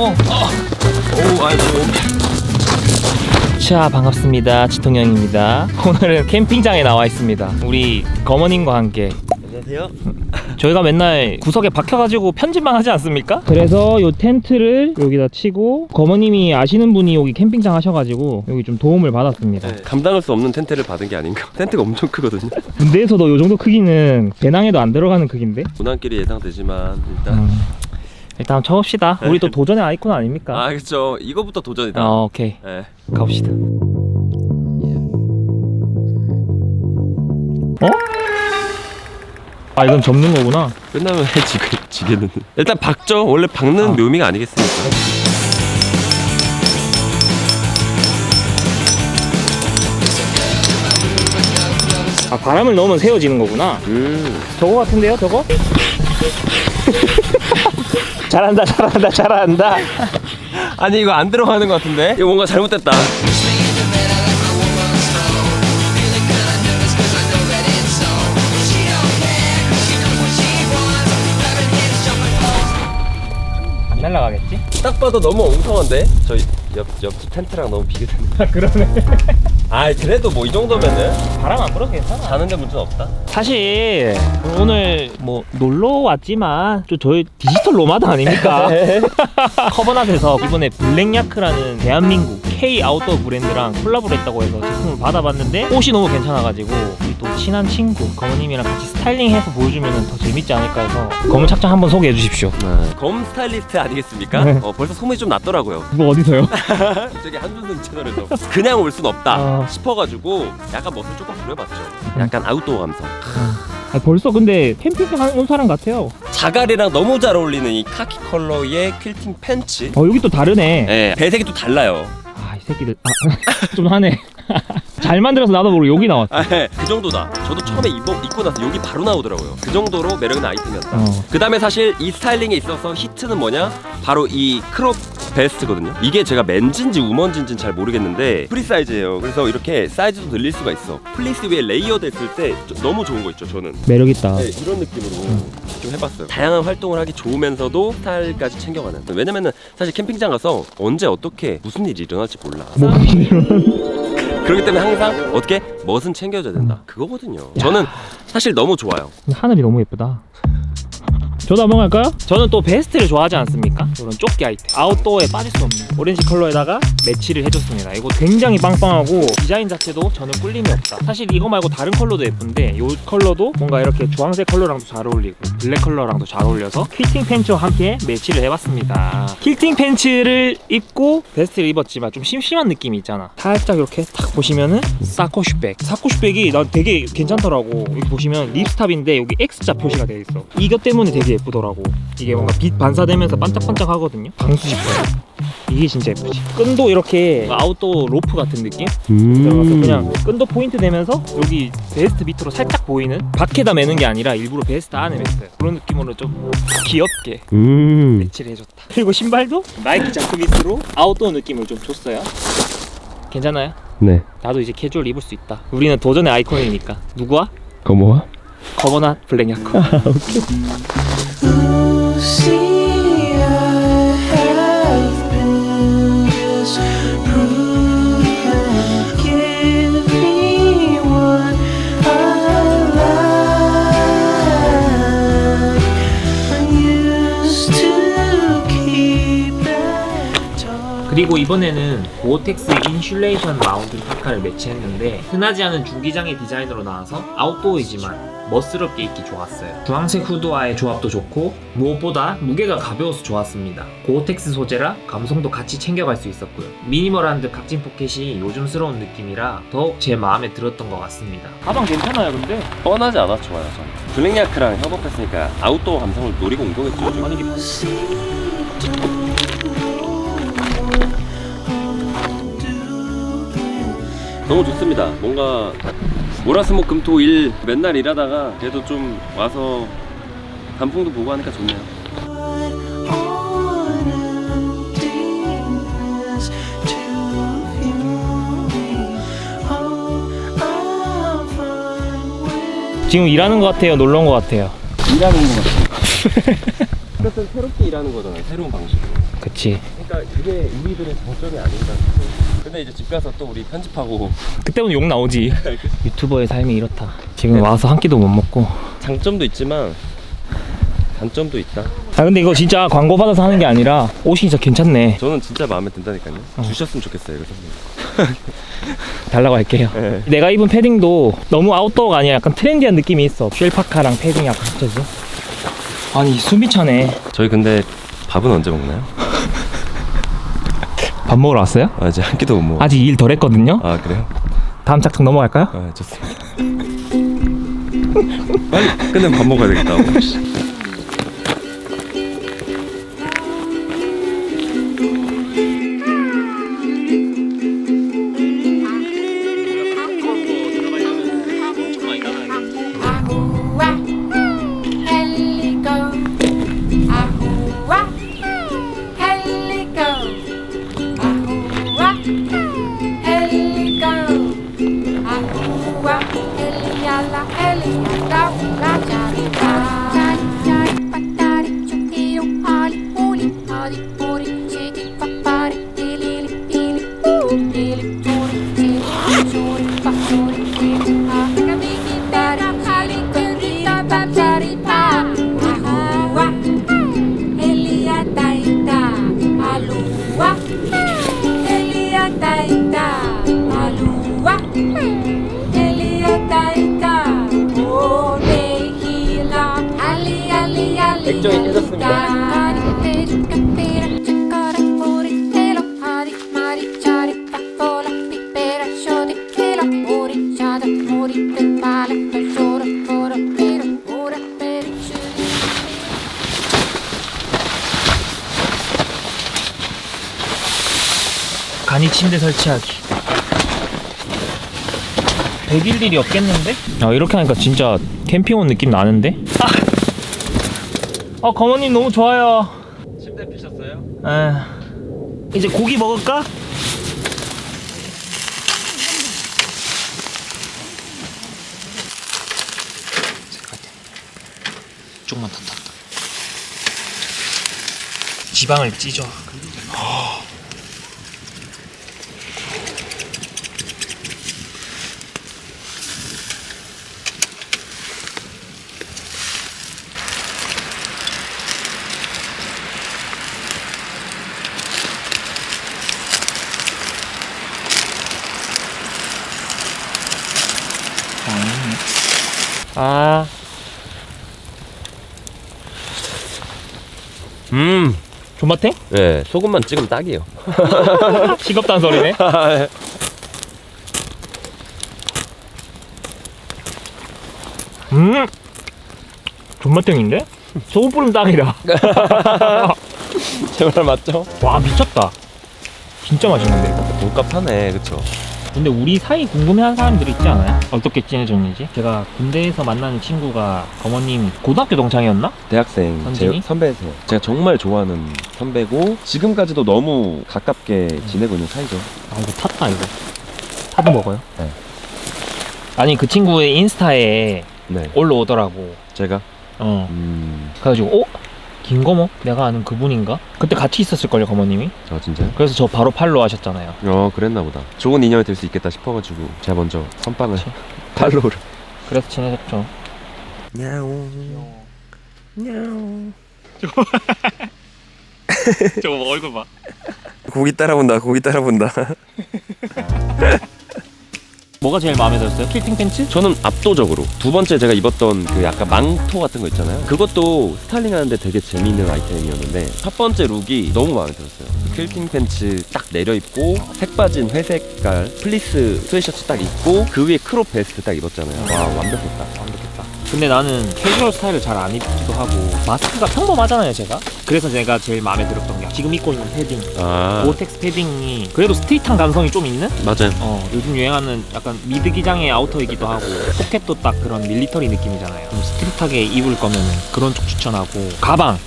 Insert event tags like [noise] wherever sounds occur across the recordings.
어. 오, 아이고. 자, 반갑습니다. 지통령입니다. 오늘은 캠핑장에 나와 있습니다. 우리 거머님과 함께 안녕하세요. 저희가 맨날 구석에 박혀가지고 편집만 하지 않습니까? 그래서 요 텐트를 여기다 치고 거머님이 아시는 분이 여기 캠핑장 하셔가지고 여기 좀 도움을 받았습니다. 네, 감당할 수 없는 텐트를 받은 게 아닌가. [laughs] 텐트가 엄청 크거든요. 군대에서도 요 정도 크기는 배낭에도 안 들어가는 크기인데? 고난길이 예상되지만 일단 음, 일단 한번 쳐봅시다. 우리 또 도전의 아이콘 아닙니까? 아 그렇죠. 이거부터 도전이다. 어, 오케이. 네. 가봅시다. 어? 아 이건 접는 거구나. 끝나면 [laughs] 지게 지게는 일단 박죠. 원래 박는 아. 묘미가 아니겠습니까? 아 바람을 넣으면 세워지는 거구나. 음. 저거 같은데요, 저거? [laughs] 잘한다, 잘한다, 잘한다. 아니 이거 안 들어가는 것 같은데? 이거 뭔가 잘못됐다. 안 날라가겠지? 딱 봐도 너무 엉성한데? 저옆 옆집 텐트랑 너무 비교되네. 아 그러네. 아 그래도 뭐 이 정도면은 바람 안 불어도 괜찮아. 자는데 문제는 없다. 사실 오늘 뭐 놀러 왔지만 좀 저희 디지털 로마드 아닙니까? [laughs] [laughs] 커버낫에서 이번에 블랙야크라는 대한민국 K 아웃도어 브랜드랑 콜라보를 했다고 해서 제품을 받아봤는데 옷이 너무 괜찮아가지고 우리 또 친한 친구 검은님이랑 같이 스타일링해서 보여주면 더 재밌지 않을까 해서 검은 착장 한번 소개해 주십시오. 검 스타일리스트 아니겠습니까? 네. 어, 벌써 소문이 좀 났더라고요. 뭐 어디서요? [laughs] 저기 한준승 채널에서 그냥 올 순 없다 아. 싶어가지고 약간 멋을 조금 부려봤죠. 약간 아웃도어 감성. 아, 벌써 근데 캠핑장 온 사람 같아요. 자갈이랑 너무 잘 어울리는 이 카키 컬러의 퀼팅 팬츠. 어 여기 또 다르네. 네, 배색이 또 달라요. 아 이 새끼들 아, [laughs] 좀 하네. [laughs] 잘 만들어서 나도 모르고 여기 나왔어. 아, 네, 그 정도다. 저도 처음에 입어, 입고 나서 여기 바로 나오더라고요. 그 정도로 매력 있는 아이템이었다. 어. 그 다음에 사실 이 스타일링에 있어서 히트는 뭐냐? 바로 이 크롭 베스트거든요. 이게 제가 맨진지 우먼진지는 잘 모르겠는데 프리 사이즈예요. 그래서 이렇게 사이즈도 늘릴 수가 있어. 플리스 위에 레이어 됐을 때 저- 너무 좋은 거 있죠. 저는 매력 있다. 네, 이런 느낌으로 좀 해봤어요. 다양한 활동을 하기 좋으면서도 스타일까지 챙겨가는. 왜냐면은 사실 캠핑장 가서 언제 어떻게 무슨 일이 일어날지 몰라. 뭐 이런. 그렇기 때문에 항상 어떻게 멋은 챙겨줘야 된다. 그거거든요. 저는 사실 너무 좋아요. 하늘이 너무 예쁘다. 저도 한번 갈까요? 저는 또 베스트를 좋아하지 않습니까? 이런 조끼 아이템. 아웃도어에 빠질 수 없는 오렌지 컬러에다가 매치를 해줬습니다. 이거 굉장히 빵빵하고 디자인 자체도 저는 꿀림이 없다. 사실 이거 말고 다른 컬러도 예쁜데 이 컬러도 뭔가 이렇게 주황색 컬러랑도 잘 어울리고 블랙 컬러랑도 잘 어울려서 킬팅 팬츠와 함께 매치를 해봤습니다. 킬팅 팬츠를 입고 베스트를 입었지만 좀 심심한 느낌이 있잖아. 살짝 이렇게 딱 보시면은 사코슈백. 사코슈백이 난 되게 괜찮더라고. 여기 보시면 립스탑인데 여기 X자 표시가 되어 있어. 이것 때문에 되게 예쁘더라고. 이게 뭔가 빛 반사되면서 반짝반짝 하거든요. 방수 지퍼 이게 진짜 예쁘지. 끈도 이렇게 아웃도어 로프 같은 느낌? 들어가서 그냥 끈도 포인트 되면서 여기 베스트 밑으로 살짝 보이는 밖에다 매는 게 아니라 일부러 베스트 안에 맸어요. 그런 느낌으로 좀 귀엽게 음. 매치를 해줬다. 그리고 신발도 나이키 자크비스로 아웃도어 느낌을 좀 줬어요. 괜찮아요? 네. 나도 이제 캐주얼 입을 수 있다. 우리는 도전의 아이콘이니까. 누구와? 고마워. 커버나 블랙야크 See, I have 그리고 이번에는 고어텍스 인슐레이션 마운틴 파카를 매치했는데 흔하지 않은 중기장의 디자인으로 나와서 아웃도어이지만 멋스럽게 입기 좋았어요. 주황색 후드와의 조합도 좋고 무엇보다 무게가 가벼워서 좋았습니다. 고어텍스 소재라 감성도 같이 챙겨갈 수 있었고요. 미니멀한 듯 각진 포켓이 요즘스러운 느낌이라 더욱 제 마음에 들었던 것 같습니다. 가방 괜찮아요 근데? 뻔하지 않아 좋아요. 저는. 블랙야크랑 협업했으니까 아웃도어 감성을 노리고 온 거겠죠. 아니 이게 너무 좋습니다. 뭔가 모라스목 금토 일 맨날 일하다가 그래도 좀 와서 단풍도 보고 하니까 좋네요. 지금 일하는 것 같아요? 놀러 온 것 같아요? 일하는 것 같아요. [laughs] 그래서 새롭게 일하는 거잖아요. 새로운 방식으로. 그치 그러니까 이게 우리들의 장점이 아닌가. 근데 이제 집 가서 또 우리 편집하고 그때부터 욕 나오지 [laughs] 유튜버의 삶이 이렇다 지금 와서 한 끼도 못 먹고 장점도 있지만 단점도 있다. 아 근데 이거 진짜 광고 받아서 하는 게 아니라 옷이 진짜 괜찮네 저는 진짜 마음에 든다니까요. 주셨으면 좋겠어요. 그래서. [laughs] 달라고 할게요 네. 내가 입은 패딩도 너무 아웃도어가 아니라 약간 트렌디한 느낌이 있어 쉘파카랑 패딩 약간 합쳐지 아니 숨이 차네 저희 근데 밥은 언제 먹나요? 밥 먹으러 왔어요? 아 이제 한 끼도 못 먹어. 아직 일 덜 했거든요 아 그래요? 다음 작품 넘어갈까요? 아 좋습니다. [laughs] 빨리 끝내면 밥 먹어야 되겠다. 침대 설치하기 100일 일이 없겠는데? 아 이렇게 하니까 진짜 캠핑 온 느낌 나는데? 아, 아 거머님 너무 좋아요 침대 피셨어요? 에 이제 고기 먹을까? 조금만 더 더. 지방을 찢어. 아, 음. 존맛탱? 네 소금만 찍으면 딱이에요. [laughs] 싱겁다는 소리네. [laughs] 음, 존맛탱인데? 소금 뿌리면 딱이다. [laughs] 제말 맞죠? 와 미쳤다. 진짜 맛있는데 이거. 돈값 하네, 그쵸? 근데 우리 사이 궁금해하는 사람들이 있지 않아요? 어떻게 지내줬는지? 제가 군대에서 만나는 친구가 어머님 고등학교 동창이었나? 대학생 선진이? 제 선배세요. 제가 정말 좋아하는 선배고 지금까지도 너무 가깝게 지내고 있는 사이죠. 아 이거 탔다 이거. 타도 먹어요? 네. 아니 그 친구의 인스타에 네, 올라오더라고. 제가 어. 음, 그래가지고 어? 김거모? 내가 아는 그분인가? 그때 같이 있었을걸요 거머님이? 아 진짜요? 그래서 저 바로 팔로 하셨잖아요. 어, 그랬나 보다. 좋은 인연이 될 수 있겠다 싶어가지고 제가 먼저 선빵을 그치. [laughs] 팔로우를. 그래서 친해졌죠. 저 얼굴 봐. 고기 따라본다. 고기 따라본다. [laughs] 뭐가 제일 마음에 들었어요? 킬팅 팬츠? 저는 압도적으로 두 번째 제가 입었던 그 약간 망토 같은 거 있잖아요. 그것도 스타일링 하는데 되게 재미있는 아이템이었는데 첫 번째 룩이 너무 마음에 들었어요. 그 퀼팅 팬츠 딱 내려 입고 색 빠진 회색깔 플리스 스웨셔츠 딱 입고 그 위에 크롭 베스트 딱 입었잖아요. 와 완벽했다. 근데 나는 캐주얼 스타일을 잘 안 입기도 하고 마스크가 평범하잖아요 제가. 그래서 제가 제일 마음에 들었던 게 지금 입고 있는 패딩. 아 고텍스 패딩이 그래도 스트릿한 감성이 좀 있는? 맞아요. 어 요즘 유행하는 약간 미드 기장의 아우터이기도 하고 포켓도 딱 그런 밀리터리 느낌이잖아요. 좀 스트릿하게 입을 거면 그런 쪽 추천하고 가방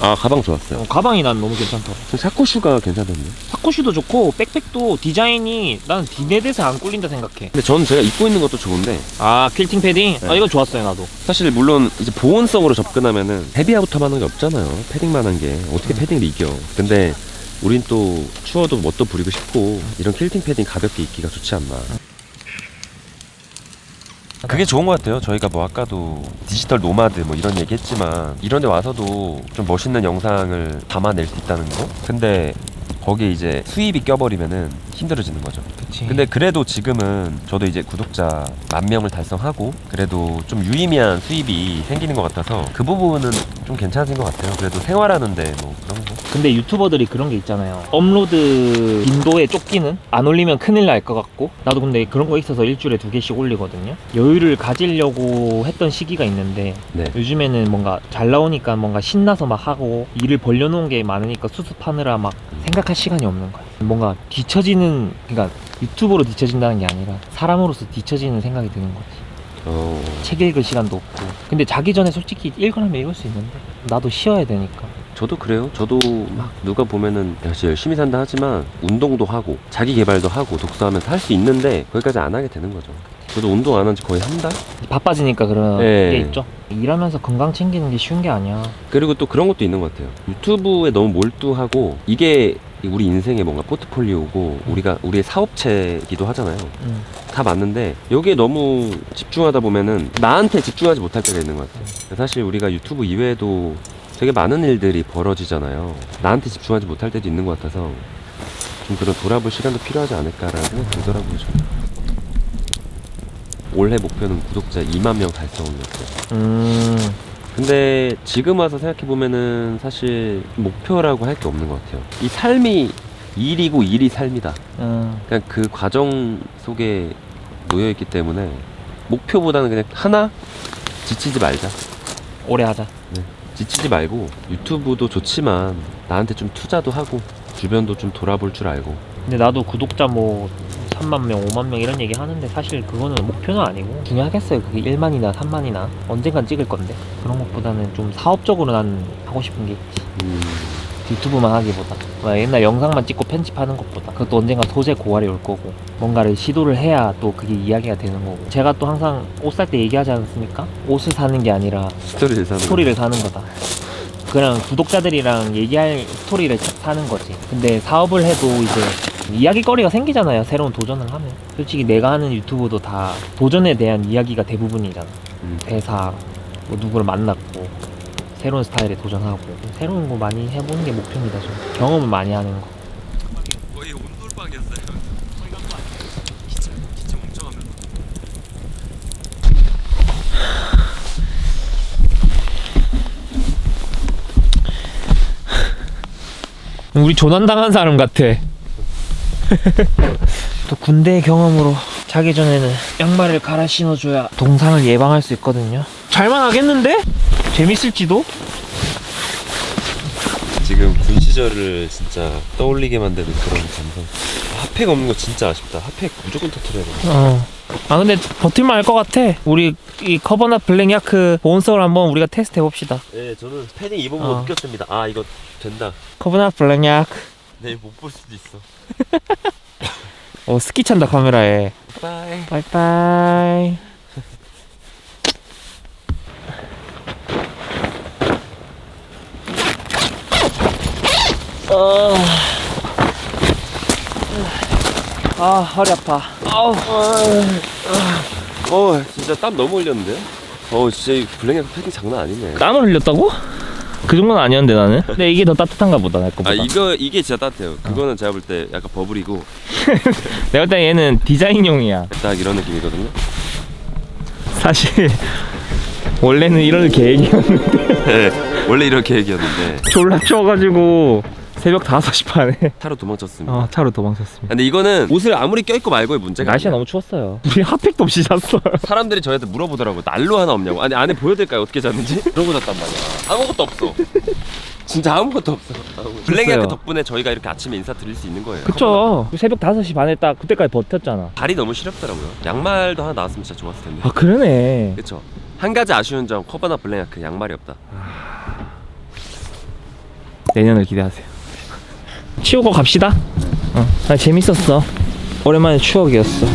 아 가방 좋았어요. 어, 가방이 난 너무 괜찮더라. 사코슈가 괜찮던데. 사코시도 좋고 백팩도 디자인이 난 디네드에서 안 꿀린다 생각해. 근데 저는 제가 입고 있는 것도 좋은데 아 퀼팅 패딩? 아 네. 이거 좋았어요 나도. 사실 물론 이제 보온성으로 접근하면은 헤비아우터만 한 게 없잖아요. 패딩만한 게 어떻게 패딩을 이겨? 근데 우린 또 추워도 멋도 부리고 싶고 이런 킬팅 패딩 가볍게 입기가 좋지 않나. 그게 좋은 것 같아요. 저희가 뭐 아까도 디지털 노마드 뭐 이런 얘기 했지만 이런 데 와서도 좀 멋있는 영상을 담아낼 수 있다는 거. 근데 거기에 이제 수입이 껴버리면은 힘들어지는 거죠. 그치. 근데 그래도 지금은 저도 이제 구독자 만 명을 달성하고 그래도 좀 유의미한 수입이 생기는 것 같아서 그 부분은 좀 괜찮아진 것 같아요. 그래도 생활하는데 뭐 그런 거. 근데 유튜버들이 그런 게 있잖아요. 업로드 빈도에 쫓기는 안 올리면 큰일 날 것 같고 나도 근데 그런 거 있어서 일주일에 두 개씩 올리거든요. 여유를 가지려고 했던 시기가 있는데 네. 요즘에는 뭔가 잘 나오니까 뭔가 신나서 막 하고 일을 벌려놓은 게 많으니까 수습하느라 막 생각할 시간이 없는 거야. 뭔가 뒤처지는 그러니까 유튜브로 뒤처진다는 게 아니라 사람으로서 뒤처지는 생각이 드는 거지. 어. 책 읽을 시간도 없고. 근데 자기 전에 솔직히 읽으려면 읽을 수 있는데 나도 쉬어야 되니까. 저도 그래요. 저도 막 누가 보면은 역시 열심히 산다 하지만 운동도 하고 자기 개발도 하고 독서하면서 할 수 있는데 거기까지 안 하게 되는 거죠. 저도 운동 안 한 지 거의 한 달? 바빠지니까 그런 네. 게 있죠. 일하면서 건강 챙기는 게 쉬운 게 아니야. 그리고 또 그런 것도 있는 것 같아요. 유튜브에 너무 몰두하고 이게 우리 인생의 뭔가 포트폴리오고 우리가 우리의 사업체이기도 하잖아요. 음. 다 맞는데 여기에 너무 집중하다 보면은 나한테 집중하지 못할 때가 있는 것 같아요. 사실 우리가 유튜브 이외에도 되게 많은 일들이 벌어지잖아요. 나한테 집중하지 못할 때도 있는 것 같아서 좀 그런 돌아볼 시간도 필요하지 않을까라는 생각이 들더라고요. 저는. 올해 목표는 구독자 2만 명 달성이었어요. 음. 근데 지금 와서 생각해 보면은 사실 목표라고 할 게 없는 것 같아요. 이 삶이 일이고 일이 삶이다. 음. 그냥 그 과정 속에 놓여 있기 때문에 목표보다는 그냥 하나 지치지 말자. 오래 하자. 지치지 말고 유튜브도 좋지만 나한테 좀 투자도 하고 주변도 좀 돌아볼 줄 알고 근데 나도 구독자 뭐 3만 명, 5만 명 이런 얘기 하는데 사실 그거는 목표는 아니고 중요하겠어요. 그게 1만이나 3만이나 언젠간 찍을 건데 그런 것보다는 좀 사업적으로 난 하고 싶은 게 있지. 음, 유튜브만 하기보다 막 옛날 영상만 찍고 편집하는 것보다 그것도 언젠가 소재 고갈이 올 거고 뭔가를 시도를 해야 또 그게 이야기가 되는 거고 제가 또 항상 옷 살 때 얘기하지 않습니까? 옷을 사는 게 아니라 스토리를 사는 스토리를 사는 거다. 그냥 구독자들이랑 얘기할 스토리를 사- 사는 거지. 근데 사업을 해도 이제 이야기거리가 생기잖아요. 새로운 도전을 하면. 솔직히 내가 하는 유튜브도 다 도전에 대한 이야기가 대부분이잖아. 음. 대사, 뭐 누구를 만났고, 새로운 스타일에 도전하고. 새로운 거 많이 해보는 게 목표입니다. 좀. 경험을 많이 하는 거. 거의 온돌방이었어요. 진짜 진짜 멍청하면. [laughs] 우리 조난당한 사람 같아. [laughs] 또 군대 경험으로 자기 전에는 양말을 갈아 신어줘야 동상을 예방할 수 있거든요. 잘만 하겠는데? 재밌을지도? 지금 군 시절을 진짜 떠올리게 만드는 그런 감성. 핫팩 없는 거 진짜 아쉽다. 핫팩 무조건 터트려야 돼. 어. 아 근데 버틸만 할 것 같아. 우리 이 커버넛 블랙 야크 보온성을 한번 우리가 테스트 해봅시다. 네, 저는 패딩 입어보고 어. 느꼈습니다. 아, 이거 된다. 커버넛 블랙 야크. 내일 못 볼 수도 있어. [laughs] 어 스키 찬다 카메라에. 바이. 바이바이. 어. 아 허리 아파. 아우. 어, 진짜 땀 너무 흘렸는데요? 어, 진짜 이 블랙약 패딩 장난 아니네. 땀을 흘렸다고? 그 정도는 아니었는데 나는. 근데 이게 더 따뜻한가 보다 내 거보다. 아, 이거 이게 진짜 따뜻해요. 그거는 제가 볼 때 약간 버블이고 [laughs] 내가 볼 때 얘는 디자인용이야. 딱 이런 느낌이거든요. 사실 원래는 이럴 계획이었는데 네, 원래 이런 계획이었는데 졸라 추워가지고 새벽 5시 반에 차로 도망쳤습니다. 어, 차로 도망쳤습니다. 근데 이거는 옷을 아무리 껴입고 말고의 문제가 날씨가 아니에요. 너무 추웠어요. 우리 핫팩도 없이 잤어요. 사람들이 저희한테 물어보더라고 난로 하나 없냐고 아니 안에 보여드릴까요 어떻게 잤는지 [laughs] 그러고 잤단 말이야 아무것도 없어 진짜 아무것도 없어 블랙야크 덕분에 저희가 이렇게 아침에 인사 드릴 수 있는 거예요 그쵸. 새벽 5시 반에 딱 그때까지 버텼잖아. 발이 너무 시렵더라고요 양말도 하나 나왔으면 진짜 좋았을 텐데 아 그러네. 그쵸 한 가지 아쉬운 점 커버나 블랙야크 양말이 없다 내년을 기대하세요. 치우고 갑시다. 어, 아, 재밌었어. 오랜만에 추억이었어.